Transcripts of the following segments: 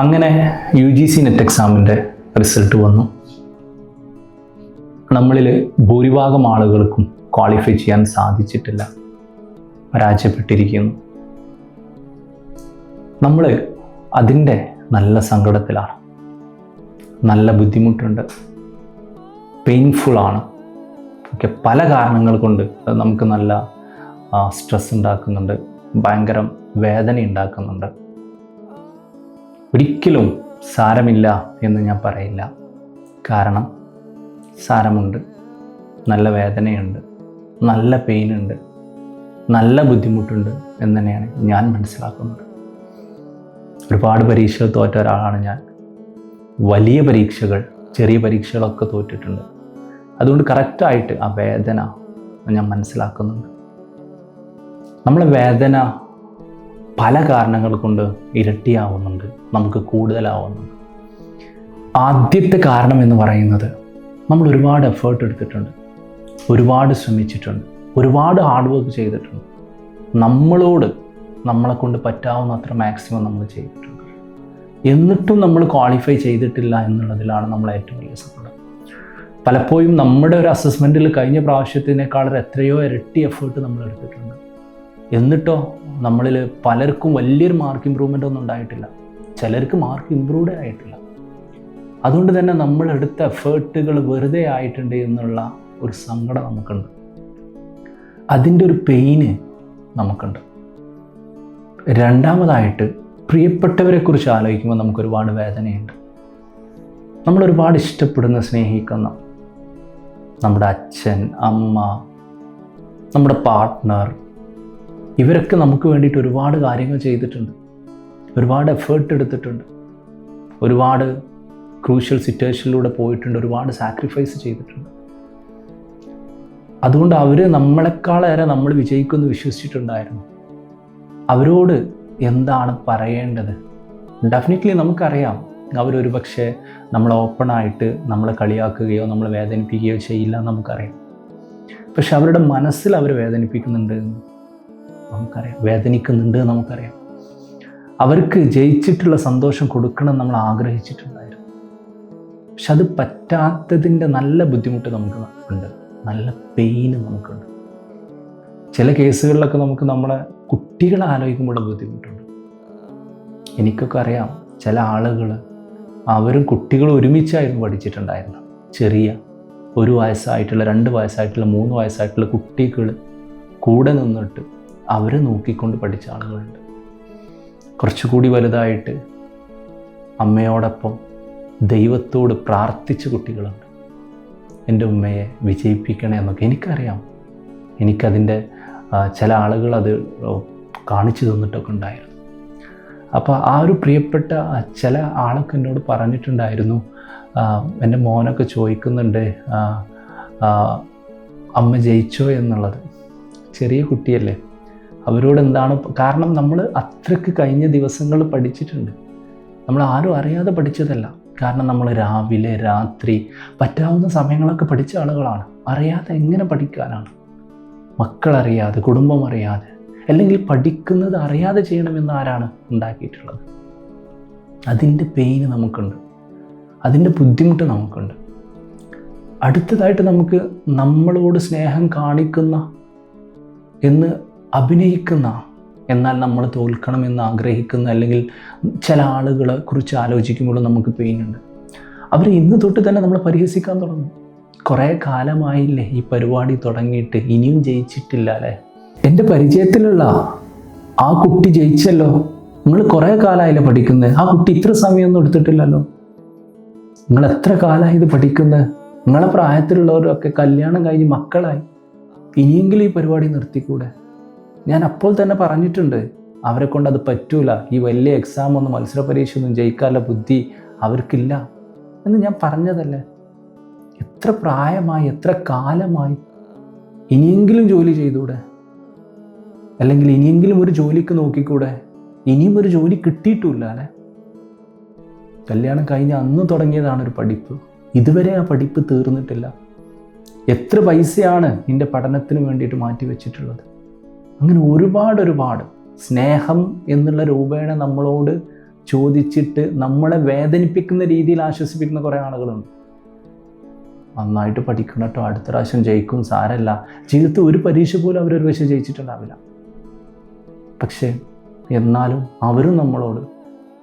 അങ്ങനെ U G C NET എക്സാമിന്റെ result വന്നു. നമ്മളിൽ ഭൂരിഭാഗം ആളുകൾക്കും ക്വാളിഫൈ ചെയ്യാൻ സാധിച്ചിട്ടില്ല. പരാജയപ്പെട്ടിരിക്കുന്നു. നമ്മൾ അതിന്റെ നല്ല സങ്കടത്തിലാണ്. നല്ല ബുദ്ധിമുട്ടുണ്ട്. പെയിൻഫുള്ളാണ് ഒക്കെ പല കാരണങ്ങൾ കൊണ്ട് നമുക്ക് നല്ല സ്ട്രെസ് ഉണ്ടാക്കുന്നുണ്ട്. ഭയങ്കര വേദന ഉണ്ടാക്കുന്നുണ്ട് ഒരിക്കലും സാരമില്ല എന്ന് ഞാൻ പറയില്ല. കാരണം സാരമുണ്ട് നല്ല വേദനയുണ്ട് നല്ല പെയിനുണ്ട് നല്ല ബുദ്ധിമുട്ടുണ്ട് എന്ന് തന്നെയാണ് ഞാൻ മനസ്സിലാക്കുന്നത്. ഒരുപാട് പരീക്ഷകൾ തോറ്റ ഒരാളാണ് ഞാൻ. വലിയ പരീക്ഷകൾ ചെറിയ പരീക്ഷകളൊക്കെ തോറ്റിട്ടുണ്ട്. അതുകൊണ്ട് കറക്റ്റായിട്ട് ആ വേദന ഞാൻ മനസ്സിലാക്കുന്നുണ്ട്. നമ്മളെ വേദന പല കാരണങ്ങൾ കൊണ്ട് ഇരട്ടിയാവുന്നുണ്ട് നമുക്ക് കൂടുതലാവുന്നുണ്ട്. ആദ്യത്തെ കാരണം എന്ന് പറയുന്നത് നമ്മൾ ഒരുപാട് എഫേർട്ട് എടുത്തിട്ടുണ്ട് ഒരുപാട് ശ്രമിച്ചിട്ടുണ്ട് ഒരുപാട് ഹാർഡ് വർക്ക് ചെയ്തിട്ടുണ്ട്. നമ്മളോട് നമ്മളെ കൊണ്ട് പറ്റാവുന്ന അത്ര മാക്സിമം നമ്മൾ ചെയ്തിട്ടുണ്ട്. എന്നിട്ടും നമ്മൾ ക്വാളിഫൈ ചെയ്തിട്ടില്ല എന്നുള്ളതിലാണ് നമ്മൾ ഏറ്റവും വലിയ സങ്കടം. പലപ്പോഴും നമ്മുടെ ഒരു അസസ്മെന്റിൽ കഴിഞ്ഞ പ്രാവശ്യത്തിനേക്കാൾ എത്രയോ ഇരട്ടി എഫേർട്ട് നമ്മൾ എടുത്തിട്ടുണ്ട്. എന്നിട്ടോ നമ്മളിൽ പലർക്കും വലിയൊരു മാർക്ക് ഇമ്പ്രൂവ്മെന്റ് ഒന്നും ഉണ്ടായിട്ടില്ല. ചിലർക്ക് മാർക്ക് ഇമ്പ്രൂവ്ഡ് ആയിട്ടില്ല. അതുകൊണ്ട് തന്നെ നമ്മൾ എടുത്ത എഫേർട്ടുകൾ വെറുതെ ആയിട്ടുണ്ട് എന്നുള്ള ഒരു സങ്കടം നമുക്കുണ്ട്. അതിന്റെ ഒരു പെയിന് നമുക്കുണ്ട്. രണ്ടാമതായിട്ട് പ്രിയപ്പെട്ടവരെക്കുറിച്ച് ആലോചിക്കുമ്പോൾ നമുക്ക് ഒരുപാട് വേദനയുണ്ട്. നമ്മൾ ഒരുപാട് ഇഷ്ടപ്പെടുന്ന സ്നേഹിക്കുന്ന നമ്മുടെ അച്ഛൻ അമ്മ നമ്മുടെ പാർട്ട്ണർ ഇവരൊക്കെ നമുക്ക് വേണ്ടിയിട്ട് ഒരുപാട് കാര്യങ്ങൾ ചെയ്തിട്ടുണ്ട്. ഒരുപാട് എഫേർട്ട് എടുത്തിട്ടുണ്ട്. ഒരുപാട് ക്രൂഷ്യൽ സിറ്റുവേഷനിലൂടെ പോയിട്ടുണ്ട്. ഒരുപാട് സാക്രിഫൈസ് ചെയ്തിട്ടുണ്ട്. അതുകൊണ്ട് അവർ നമ്മളെക്കാളേറെ നമ്മൾ വിജയിക്കുമെന്ന് വിശ്വസിച്ചിട്ടുണ്ടായിരുന്നു. അവരോട് എന്താണ് പറയേണ്ടത്? ഡെഫിനറ്റ്ലി നമുക്കറിയാം. അവരൊരു പക്ഷേ നമ്മൾ ഓപ്പണായിട്ട് നമ്മളെ കളിയാക്കുകയോ നമ്മളെ വേദനിപ്പിക്കുകയോ ചെയ്യില്ല എന്ന് നമുക്കറിയാം. പക്ഷെ അവരുടെ മനസ്സിൽ അവർ വേദനിപ്പിക്കുന്നുണ്ട് നമുക്കറിയാം. വേദനിക്കുന്നുണ്ട് നമുക്കറിയാം. അവർക്ക് ജയിച്ചിട്ടുള്ള സന്തോഷം കൊടുക്കണം നമ്മൾ ആഗ്രഹിച്ചിട്ടുണ്ടായിരുന്നു. പക്ഷെ അത് പറ്റാത്തതിന്റെ നല്ല ബുദ്ധിമുട്ട് നമുക്ക് ഉണ്ട്. നല്ല പെയിന് നമുക്കുണ്ട്. ചില കേസുകളിലൊക്കെ നമുക്ക് നമ്മളെ കുട്ടികളെ ആലോചിക്കുമ്പോഴുള്ള ബുദ്ധിമുട്ടുണ്ട്. എനിക്കൊക്കെ അറിയാം ചില ആളുകൾ അവരും കുട്ടികളും ഒരുമിച്ചായിരുന്നു പഠിച്ചിട്ടുണ്ടായിരുന്നു ചെറിയ ഒരു വയസ്സായിട്ടുള്ള രണ്ട് വയസ്സായിട്ടുള്ള മൂന്ന് വയസ്സായിട്ടുള്ള കുട്ടികൾ കൂടെ നിന്നിട്ട് അവരെ നോക്കിക്കൊണ്ട് പഠിച്ച ആളുകളുണ്ട്. കുറച്ചുകൂടി വലുതായിട്ട് അമ്മയോടൊപ്പം ദൈവത്തോട് പ്രാർത്ഥിച്ച കുട്ടികളുണ്ട്. എന്റെ ഉമ്മയെ വിജയിപ്പിക്കണേ എന്നൊക്കെ എനിക്കറിയാം. എനിക്കതിന്റെ ചില ആളുകൾ അത് കാണിച്ചു തന്നിട്ടൊക്കെ ഉണ്ടായിരുന്നു. അപ്പോൾ ആ ഒരു പ്രിയപ്പെട്ട ചില ആളൊക്കെ എന്നോട് പറഞ്ഞിട്ടുണ്ടായിരുന്നു. എന്റെ മോനൊക്കെ ചോദിക്കുന്നുണ്ട് അമ്മ ജയിച്ചോ എന്നുള്ളത്. ചെറിയ കുട്ടിയല്ലേ? അവരോട് എന്താണ് കാരണം നമ്മൾ അത്രയ്ക്ക് കഴിഞ്ഞ ദിവസങ്ങൾ പഠിച്ചിട്ടുണ്ട്. നമ്മൾ ആരും അറിയാതെ പഠിച്ചതല്ല. കാരണം നമ്മൾ രാവിലെ രാത്രി പറ്റാവുന്ന സമയങ്ങളൊക്കെ പഠിച്ച ആളുകളാണ്. അറിയാതെ എങ്ങനെ പഠിക്കാനാണ്? മക്കളറിയാതെ കുടുംബം അറിയാതെ അല്ലെങ്കിൽ പഠിക്കുന്നത് അറിയാതെ ചെയ്യണമെന്ന് ആരാണ് ഉണ്ടാക്കിയിട്ടുള്ളത്? അതിന്റെ പെയിന് നമുക്കുണ്ട്. അതിന്റെ ബുദ്ധിമുട്ട് നമുക്കുണ്ട്. അടുത്തതായിട്ട് നമുക്ക് നമ്മളോട് സ്നേഹം കാണിക്കുന്ന എന്ന് അഭിനയിക്കുന്ന എന്നാൽ നമ്മൾ തോൽക്കണമെന്ന് ആഗ്രഹിക്കുന്ന അല്ലെങ്കിൽ ചില ആളുകളെ കുറിച്ച് ആലോചിക്കുമ്പോൾ നമുക്ക് പെയിനുണ്ട് അവർ ഇന്ന് തൊട്ട് തന്നെ നമ്മൾ പരിഹസിക്കാൻ തുടങ്ങും. കുറേ കാലമായില്ലേ ഈ പരിപാടി തുടങ്ങിയിട്ട് ഇനിയും ജയിച്ചിട്ടില്ല അല്ലേ? എന്റെ പരിചയത്തിലുള്ള ആ കുട്ടി ജയിച്ചല്ലോ. നിങ്ങൾ കുറേ കാലമായില്ലേ പഠിക്കുന്നത്? ആ കുട്ടി ഇത്ര സമയമൊന്നും എടുത്തിട്ടില്ലല്ലോ. നിങ്ങൾ എത്ര കാലമായി ഇത് പഠിക്കുന്നത്? നിങ്ങളെ പ്രായത്തിലുള്ളവരൊക്കെ കല്യാണം കഴിഞ്ഞ് മക്കളായി. ഇനിയെങ്കിലും ഈ പരിപാടി നിർത്തിക്കൂടെ? ഞാൻ അപ്പോൾ തന്നെ പറഞ്ഞിട്ടുണ്ട് അവരെ കൊണ്ട് അത് പറ്റൂല. ഈ വലിയ എക്സാം ഒന്നും മത്സര പരീക്ഷ ഒന്നും ജയിക്കാനുള്ള ബുദ്ധി അവർക്കില്ല എന്ന് ഞാൻ പറഞ്ഞതല്ലേ? എത്ര പ്രായമായി എത്ര കാലമായി ഇനിയെങ്കിലും ജോലി ചെയ്തൂടെ? അല്ലെങ്കിൽ ഇനിയെങ്കിലും ഒരു ജോലിക്ക് നോക്കിക്കൂടെ? ഇനിയും ഒരു ജോലി കിട്ടിയിട്ടുമില്ല അല്ലേ? കല്യാണം കഴിഞ്ഞ് അന്ന് തുടങ്ങിയതാണ് ഒരു പഠിപ്പ്. ഇതുവരെ ആ പഠിപ്പ് തീർന്നിട്ടില്ല. എത്ര പൈസയാണ് നിന്റെ പഠനത്തിന് വേണ്ടിയിട്ട് മാറ്റി വെച്ചിട്ടുള്ളത് അങ്ങനെ ഒരുപാട് ഒരുപാട് സ്നേഹം എന്നുള്ള രൂപേണ നമ്മളോട് ചോദിച്ചിട്ട് നമ്മളെ വേദനിപ്പിക്കുന്ന രീതിയിൽ ആശ്വസിപ്പിക്കുന്ന കുറേ ആളുകളുണ്ട്. നന്നായിട്ട് പഠിക്കണം കേട്ടോ. അടുത്ത പ്രാവശ്യം ജയിക്കും. സാരല്ല. ജീവിതത്തിൽ ഒരു പരീക്ഷ പോലും അവരൊരു പക്ഷേ ജയിച്ചിട്ടുണ്ടാവില്ല. പക്ഷേ എന്നാലും അവരും നമ്മളോട്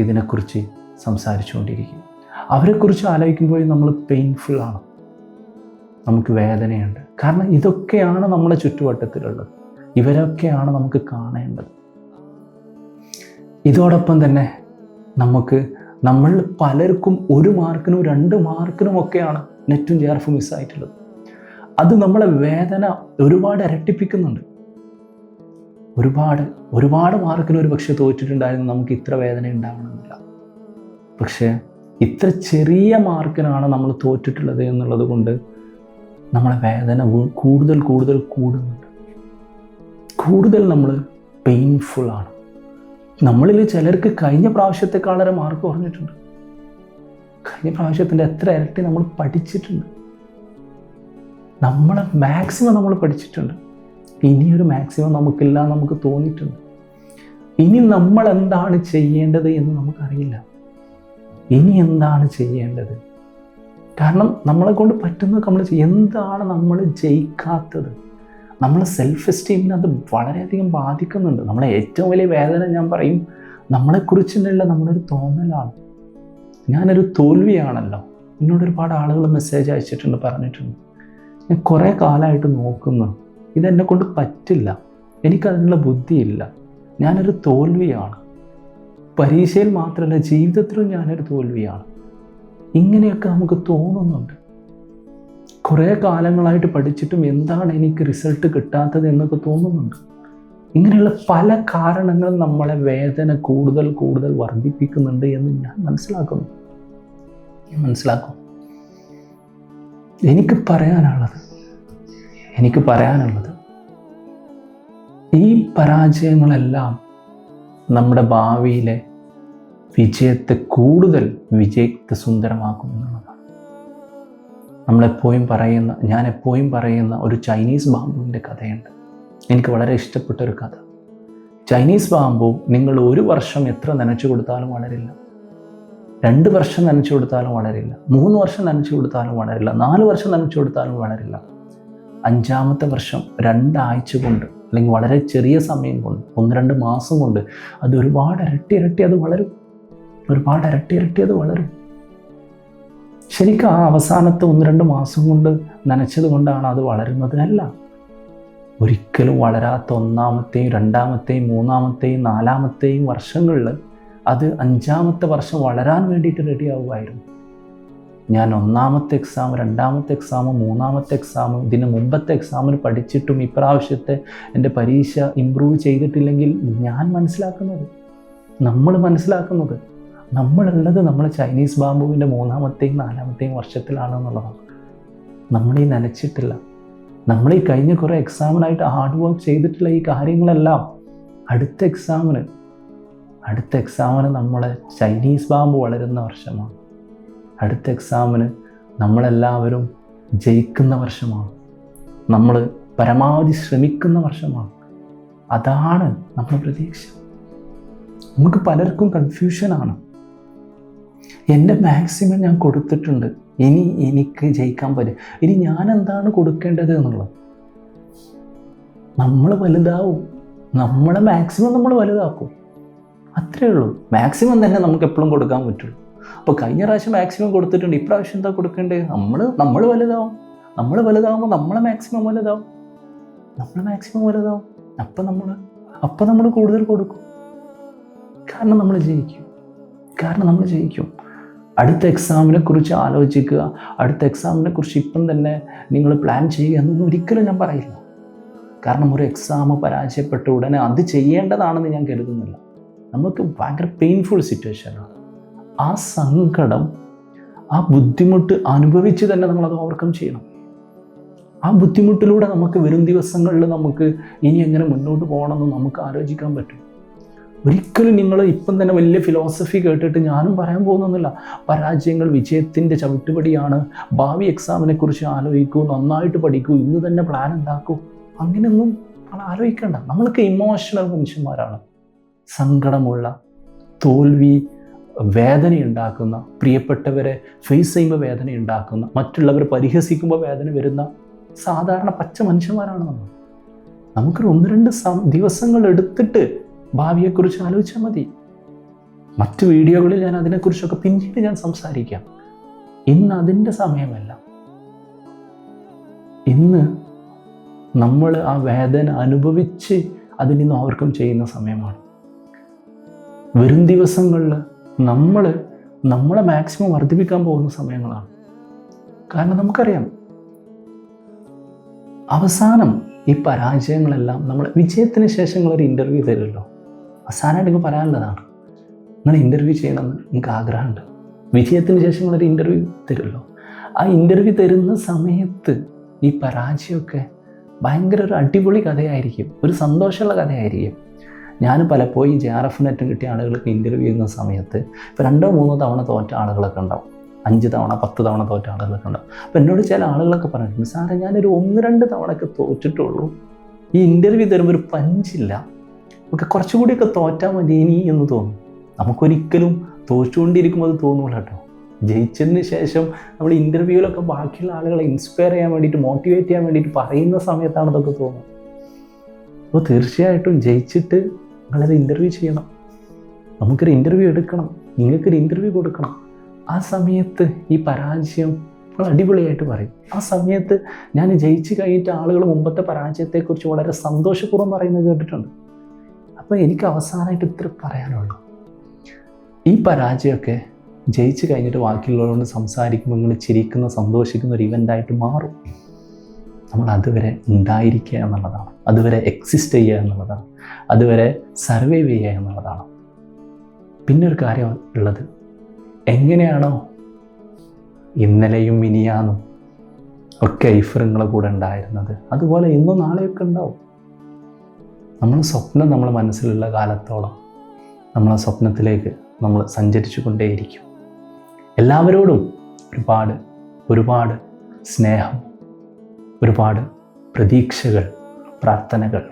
ഇതിനെക്കുറിച്ച് സംസാരിച്ചുകൊണ്ടിരിക്കും. അവരെക്കുറിച്ച് ആലോചിക്കുമ്പോൾ നമ്മൾ പെയിൻഫുള്ളാണ് നമുക്ക് വേദനയുണ്ട്. കാരണം ഇതൊക്കെയാണ് നമ്മളെ ചുറ്റുവട്ടത്തിലുള്ളത്. ഇവരൊക്കെയാണ് നമുക്ക് കാണേണ്ടത്. ഇതോടൊപ്പം തന്നെ നമുക്ക് നമ്മൾ പലർക്കും ഒരു മാർക്കിനും രണ്ട് മാർക്കിനും ഒക്കെയാണ് നെറ്റും ജെ മിസ്സായിട്ടുള്ളത്. അത് നമ്മളെ വേദന ഒരുപാട് ഇരട്ടിപ്പിക്കുന്നുണ്ട്. ഒരുപാട് ഒരുപാട് മാർക്കിന് ഒരു പക്ഷെ തോറ്റിട്ടുണ്ടായിരുന്നു നമുക്ക് ഇത്ര വേദന ഉണ്ടാവണമെന്നില്ല. പക്ഷേ ഇത്ര ചെറിയ മാർക്കിനാണ് നമ്മൾ തോറ്റിട്ടുള്ളത് എന്നുള്ളത് കൊണ്ട് നമ്മളെ വേദന കൂടുതൽ കൂടുതൽ കൂടുന്നുണ്ട്. കൂടുതൽ നമ്മൾ പെയിൻഫുൾ ആണ്. നമ്മളിൽ ചിലർക്ക് കഴിഞ്ഞ പ്രാവശ്യത്തെക്കാളേറെ മാർക്ക് കുറഞ്ഞിട്ടുണ്ട്. കഴിഞ്ഞ പ്രാവശ്യത്തിന്റെ എത്ര ഇരട്ടി നമ്മൾ പഠിച്ചിട്ടുണ്ട്. നമ്മൾ മാക്സിമം നമ്മൾ പഠിച്ചിട്ടുണ്ട്. ഇനിയൊരു മാക്സിമം നമുക്കില്ല നമുക്ക് തോന്നിയിട്ടുണ്ട്. ഇനി നമ്മൾ എന്താണ് ചെയ്യേണ്ടത് എന്ന് നമുക്കറിയില്ല. ഇനി എന്താണ് ചെയ്യേണ്ടത്? കാരണം നമ്മളെ കൊണ്ട് പറ്റുന്നതൊക്കെ നമ്മൾ എന്താണ് നമ്മൾ ജയിക്കാത്തത്? നമ്മളെ സെൽഫ് എസ്റ്റീമിനെ അത് വളരെയധികം ബാധിക്കുന്നുണ്ട്. നമ്മളെ ഏറ്റവും വലിയ വേദന ഞാൻ പറയും നമ്മളെക്കുറിച്ചുള്ള നമ്മുടെ ഒരു തോന്നലാണ്. ഞാനൊരു തോൽവിയാണല്ലോ. എന്നോട് ഒരുപാട് ആളുകൾ മെസ്സേജ് അയച്ചിട്ടുണ്ട് പറഞ്ഞിട്ടുണ്ട്. ഞാൻ കുറേ കാലമായിട്ട് നോക്കുന്നു. ഇതെന്നെ കൊണ്ട് പറ്റില്ല. എനിക്കതിനുള്ള ബുദ്ധിയില്ല. ഞാനൊരു തോൽവിയാണ്. പരീക്ഷയിൽ മാത്രമല്ല ജീവിതത്തിലും ഞാനൊരു തോൽവിയാണ്. ഇങ്ങനെയൊക്കെ നമുക്ക് തോന്നുന്നുണ്ട്. കുറേ കാലങ്ങളായിട്ട് പഠിച്ചിട്ടും എന്താണ് എനിക്ക് റിസൾട്ട് കിട്ടാത്തത് എന്നൊക്കെ തോന്നുന്നുണ്ട്. ഇങ്ങനെയുള്ള പല കാരണങ്ങൾ നമ്മളെ വേദന കൂടുതൽ കൂടുതൽ വർദ്ധിപ്പിക്കുന്നുണ്ട് എന്ന് ഞാൻ മനസ്സിലാക്കുന്നു. ഞാൻ മനസ്സിലാക്കും എനിക്ക് പറയാനുള്ളത് എനിക്ക് പറയാനുള്ളത് ഈ പരാജയങ്ങളെല്ലാം നമ്മുടെ ഭാവിയിലെ വിജയത്തെ കൂടുതൽ വിജയത്തെ സുന്ദരമാക്കും എന്നുള്ളതാണ്. നമ്മളെപ്പോഴും പറയുന്ന ഞാൻ എപ്പോഴും പറയുന്ന ഒരു ചൈനീസ് ബാമ്പുവിന്റെ കഥയുണ്ട്. എനിക്ക് വളരെ ഇഷ്ടപ്പെട്ട ഒരു കഥ. ചൈനീസ് ബാമ്പു നിങ്ങൾ ഒരു വർഷം എത്ര നനച്ചു കൊടുത്താലും വളരില്ല. രണ്ട് വർഷം നനച്ചു കൊടുത്താലും വളരില്ല. മൂന്ന് വർഷം നനച്ചു കൊടുത്താലും വളരില്ല. നാല് വർഷം നനച്ചു കൊടുത്താലും വളരില്ല. അഞ്ചാമത്തെ വർഷം രണ്ടാഴ്ച കൊണ്ട് അല്ലെങ്കിൽ വളരെ ചെറിയ സമയം കൊണ്ട് ഒന്ന് രണ്ട് മാസം കൊണ്ട് അത് ഒരുപാട് ഇരട്ടി ഇരട്ടി അത് വളരും. ഒരുപാട് ഇരട്ടി ഇരട്ടി അത് വളരും. ശരിക്കും ആ അവസാനത്തെ ഒന്ന് രണ്ട് മാസം കൊണ്ട് നനച്ചത് കൊണ്ടാണ് അത് വളരുന്നതിനല്ല. ഒരിക്കലും വളരാത്ത ഒന്നാമത്തെയും രണ്ടാമത്തെയും മൂന്നാമത്തെയും നാലാമത്തെയും വർഷങ്ങളിൽ അത് അഞ്ചാമത്തെ വർഷം വളരാൻ വേണ്ടിയിട്ട് റെഡി ആവുമായിരുന്നു. ഞാൻ ഒന്നാമത്തെ എക്സാം രണ്ടാമത്തെ എക്സാം മൂന്നാമത്തെ എക്സാം ഇതിന് മുമ്പത്തെ എക്സാമിന് പഠിച്ചിട്ടും ഇപ്രാവശ്യത്തെ എന്റെ പരീക്ഷ ഇമ്പ്രൂവ് ചെയ്തിട്ടില്ലെങ്കിൽ ഞാൻ മനസ്സിലാക്കുന്നത് നമ്മൾ മനസ്സിലാക്കുന്നത് നമ്മളുള്ളത് നമ്മൾ ചൈനീസ് ബാമ്പുവിന്റെ മൂന്നാമത്തെയും നാലാമത്തെയും വർഷത്തിലാണ് എന്നുള്ളതാണ്. നമ്മളീ നനച്ചിട്ടില്ല. നമ്മൾ ഈ കഴിഞ്ഞ കുറേ എക്സാമിനായിട്ട് ഹാർഡ് വർക്ക് ചെയ്തിട്ടുള്ള ഈ കാര്യങ്ങളെല്ലാം അടുത്ത എക്സാമിന് അടുത്ത എക്സാമിന് നമ്മൾ ചൈനീസ് ബാമ്പ് വളരുന്ന വർഷമാണ്. അടുത്ത എക്സാമിന് നമ്മളെല്ലാവരും ജയിക്കുന്ന വർഷമാണ്. നമ്മൾ പരമാവധി ശ്രമിക്കുന്ന വർഷമാണ്. അതാണ് നമ്മുടെ പ്രതീക്ഷ. നമുക്ക് പലർക്കും കൺഫ്യൂഷനാണ് എന്റെ മാക്സിമം ഞാൻ കൊടുത്തിട്ടുണ്ട്. ഇനി എനിക്ക് ജയിക്കാൻ പറ്റും. ഇനി ഞാൻ എന്താണ് കൊടുക്കേണ്ടത് എന്നുള്ളത്? നമ്മൾ വലുതാവും. നമ്മളെ മാക്സിമം നമ്മൾ വലുതാക്കും. അത്രേ ഉള്ളൂ. മാക്സിമം തന്നെ നമുക്ക് എപ്പോഴും കൊടുക്കാൻ പറ്റുള്ളൂ. അപ്പോൾ കഴിഞ്ഞ പ്രാവശ്യം മാക്സിമം കൊടുത്തിട്ടുണ്ട്. ഇപ്രാവശ്യം എന്താ കൊടുക്കേണ്ടത്? നമ്മൾ നമ്മൾ വലുതാവും. നമ്മൾ വലുതാവുമ്പോൾ നമ്മളെ മാക്സിമം വലുതാവും. നമ്മൾ മാക്സിമം വലുതാവും. അപ്പം നമ്മൾ അപ്പം നമ്മൾ കൂടുതൽ കൊടുക്കും. കാരണം നമ്മൾ ജയിക്കും. കാരണം നമ്മൾ ജയിക്കും അടുത്ത എക്സാമിനെ കുറിച്ച് ആലോചിക്കുക. അടുത്ത എക്സാമിനെ കുറിച്ച് ഇപ്പം തന്നെ നിങ്ങൾ പ്ലാൻ ചെയ്യുക എന്നൊന്നും ഒരിക്കലും ഞാൻ പറയില്ല. കാരണം ഒരു എക്സാം പരാജയപ്പെട്ട ഉടനെ അത് ചെയ്യേണ്ടതാണെന്ന് ഞാൻ കരുതുന്നില്ല. നമുക്ക് ഭയങ്കര പെയിൻഫുൾ സിറ്റുവേഷനാണ് ആ സങ്കടം ആ ബുദ്ധിമുട്ട് അനുഭവിച്ച് തന്നെ നമ്മളത് ഓവർകം ചെയ്യണം. ആ ബുദ്ധിമുട്ടിലൂടെ നമുക്ക് വരും ദിവസങ്ങളിൽ നമുക്ക് ഇനി എങ്ങനെ മുന്നോട്ട് പോകണമെന്ന് നമുക്ക് ആലോചിക്കാൻ പറ്റും. ഒരിക്കലും നിങ്ങൾ ഇപ്പം തന്നെ വലിയ ഫിലോസഫി കേട്ടിട്ട് ഞാനും പറയാൻ പോകുന്നൊന്നുമില്ല. പരാജയങ്ങൾ വിജയത്തിന്റെ ചവിട്ടുപടിയാണ്. ഭാവി എക്സാമിനെ കുറിച്ച് ആലോചിക്കൂ നന്നായിട്ട് പഠിക്കൂ ഇന്ന് തന്നെ പ്ലാൻ ഉണ്ടാക്കൂ. അങ്ങനെയൊന്നും ആലോചിക്കേണ്ട. നമ്മൾക്ക് ഇമോഷണൽ മനുഷ്യന്മാരാണ്. സങ്കടമുള്ള തോൽവി വേദനയുണ്ടാക്കുന്ന പ്രിയപ്പെട്ടവരെ ഫേസ് ചെയ്യുമ്പോൾ വേദനയുണ്ടാക്കുന്ന മറ്റുള്ളവർ പരിഹസിക്കുമ്പോൾ വേദന വരുന്ന സാധാരണ പച്ച മനുഷ്യന്മാരാണ് നമ്മൾ. നമുക്കൊരു ഒന്ന് രണ്ട് ദിവസങ്ങൾ എടുത്തിട്ട് ഭാവിയെക്കുറിച്ച് ആലോചിച്ചാൽ മതി. മറ്റു വീഡിയോകളിൽ ഞാൻ അതിനെക്കുറിച്ചൊക്കെ പിന്നീട് ഞാൻ സംസാരിക്കാം. ഇന്ന് അതിന്റെ സമയമല്ല. ഇന്ന് നമ്മൾ ആ വേദന അനുഭവിച്ച് അതിൽ നിന്ന് ഓവർകം ചെയ്യുന്ന സമയമാണ്. വരും ദിവസങ്ങളിൽ നമ്മൾ നമ്മളെ മാക്സിമം വർദ്ധിപ്പിക്കാൻ പോകുന്ന സമയങ്ങളാണ്. കാരണം നമുക്കറിയാം അവസാനം ഈ പരാജയങ്ങളെല്ലാം നമ്മൾ വിജയത്തിന് ശേഷം ഒരു ഇന്റർവ്യൂ തരുമല്ലോ അവസാനമായിട്ട് എനിക്ക് പറയാനുള്ളതാണ് നിങ്ങൾ ഇന്റർവ്യൂ ചെയ്യണമെന്ന് നിങ്ങൾക്ക് ആഗ്രഹമുണ്ട്. വിജയത്തിന് ശേഷം നിങ്ങളൊരു ഇന്റർവ്യൂ തരുമല്ലോ. ആ ഇന്റർവ്യൂ തരുന്ന സമയത്ത് ഈ പരാജയമൊക്കെ ഭയങ്കര ഒരു അടിപൊളി കഥയായിരിക്കും ഒരു സന്തോഷമുള്ള കഥയായിരിക്കും. ഞാൻ പലപ്പോഴും ജെ ആർ എഫ് നെറ്റും കിട്ടിയ ആളുകൾക്ക് ഇന്റർവ്യൂ ചെയ്യുന്ന സമയത്ത് ഇപ്പോൾ രണ്ടോ മൂന്നോ തവണ തോറ്റ ആളുകളൊക്കെ ഉണ്ടാവും. അഞ്ച് തവണ പത്ത് തവണ തോറ്റ ആളുകളൊക്കെ ഉണ്ടാവും. അപ്പോൾ എന്നോട് ചില ആളുകളൊക്കെ പറഞ്ഞിട്ടുണ്ട് സാറേ ഞാനൊരു ഒന്ന് രണ്ട് തവണയൊക്കെ തോറ്റിട്ടുള്ളൂ. ഈ ഇന്റർവ്യൂ തരുമ്പോൾ ഒരു പഞ്ചില്ല നമുക്ക് കുറച്ചുകൂടിയൊക്കെ തോറ്റാൽ മതി ഇനി എന്ന് തോന്നും. നമുക്കൊരിക്കലും തോറ്റുകൊണ്ടിരിക്കുമ്പോൾ അത് തോന്നൂല കേട്ടോ. ജയിച്ചതിന് ശേഷം നമ്മൾ ഇന്റർവ്യൂവിലൊക്കെ ബാക്കിയുള്ള ആളുകളെ ഇൻസ്പയർ ചെയ്യാൻ വേണ്ടിയിട്ട് മോട്ടിവേറ്റ് ചെയ്യാൻ വേണ്ടിയിട്ട് പറയുന്ന സമയത്താണ് ഇതൊക്കെ തോന്നുന്നത്. അപ്പോൾ തീർച്ചയായിട്ടും ജയിച്ചിട്ട് നിങ്ങളൊരു ഇന്റർവ്യൂ ചെയ്യണം. നമുക്കൊരു ഇന്റർവ്യൂ എടുക്കണം. നിങ്ങൾക്കൊരു ഇന്റർവ്യൂ കൊടുക്കണം. ആ സമയത്ത് ഈ പരാജയം അടിപൊളിയായിട്ട് പറയും. ആ സമയത്ത് ഞാൻ ജയിച്ചു കഴിഞ്ഞിട്ട് ആളുകൾ മുമ്പത്തെ പരാജയത്തെക്കുറിച്ച് വളരെ സന്തോഷപൂർവം പറയുന്നത് കേട്ടിട്ടുണ്ട്. അപ്പോൾ എനിക്ക് അവസാനമായിട്ട് ഇത്ര പറയാനുള്ളൂ. ഈ പരാജയമൊക്കെ ജയിച്ചു കഴിഞ്ഞിട്ട് ബാക്കിയുള്ളവരോട് സംസാരിക്കുമ്പോൾ നിങ്ങൾ ചിരിക്കുന്ന സന്തോഷിക്കുന്ന ഒരു ഇവന്റായിട്ട് മാറും. നമ്മൾ അതുവരെ ഉണ്ടായിരിക്കുക എന്നുള്ളതാണ്. അതുവരെ എക്സിസ്റ്റ് ചെയ്യുക എന്നുള്ളതാണ്. അതുവരെ സർവൈവ് ചെയ്യുക എന്നുള്ളതാണ്. പിന്നെ ഒരു കാര്യം ഉള്ളത്. എങ്ങനെയാണോ ഇന്നലെയും ഇനിയാന്നും ഒക്കെ ഐഫറുങ്ങളെ കൂടെ ഉണ്ടായിരുന്നത്. അതുപോലെ ഇന്നും നാളെയൊക്കെ ഉണ്ടാവും. നമ്മൾ സ്വപ്നം നമ്മളെ മനസ്സിലുള്ള കാലത്തോളം നമ്മൾ ആ സ്വപ്നത്തിലേക്ക് നമ്മൾ സഞ്ചരിച്ചു കൊണ്ടേയിരിക്കും എല്ലാവരോടും ഒരുപാട് ഒരുപാട് സ്നേഹം ഒരുപാട് പ്രതീക്ഷകൾ പ്രാർത്ഥനകൾ